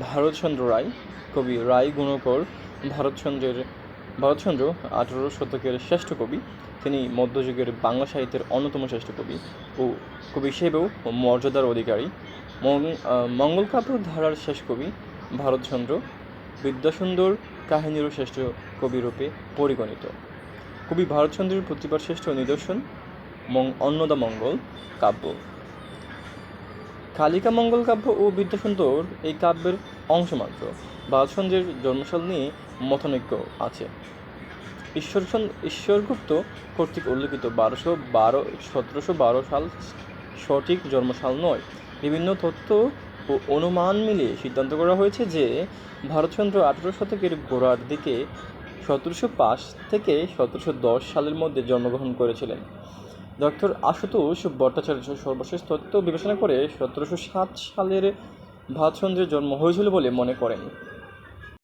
ভারতচন্দ্র রায় কবি রায় গুণকর ভারতচন্দ্রের ভারতচন্দ্র আঠেরো শতকের শ্রেষ্ঠ কবি। তিনি মধ্যযুগের বাংলা সাহিত্যের অন্যতম শ্রেষ্ঠ কবি ও কবি হিসেবেও মর্যাদার অধিকারী। মং- আহ, মঙ্গলকাব্য ধারার শেষ কবি ভারতচন্দ্র। বিদ্যাসুন্দর কাহিনীরও শ্রেষ্ঠ কবিরূপে পরিগণিত। কবি ভারতচন্দ্রের প্রতিভার শ্রেষ্ঠ নিদর্শন অন্নদা মঙ্গল কাব্য। কালিকা মঙ্গল কাব্য ও বিদ্যাসুন্দর এই কাব্যের অংশমাত্র। ভারতচন্দ্রের জন্মশাল নিয়ে মতনৈক্য আছে। ঈশ্বরচন ঈশ্বরগুপ্ত কর্তৃক উল্লেখিত বারোশো বারো সতেরোশো বারো সাল সঠিক জন্মসাল নয়। বিভিন্ন তথ্য ও অনুমান মিলিয়ে সিদ্ধান্ত করা হয়েছে যে, ভারতচন্দ্র আঠেরো শতকের গোড়ার দিকে সতেরোশো পাঁচ থেকে সতেরোশো দশ সালের মধ্যে জন্মগ্রহণ করেছিলেন। ডক্টর আশুতোষ ভট্টাচার্য সর্বশেষ তত্ত্ব বিবেচনা করে সতেরোশো সাত সালের ভারতচন্দ্রের জন্ম হয়েছিল বলে মনে করেন।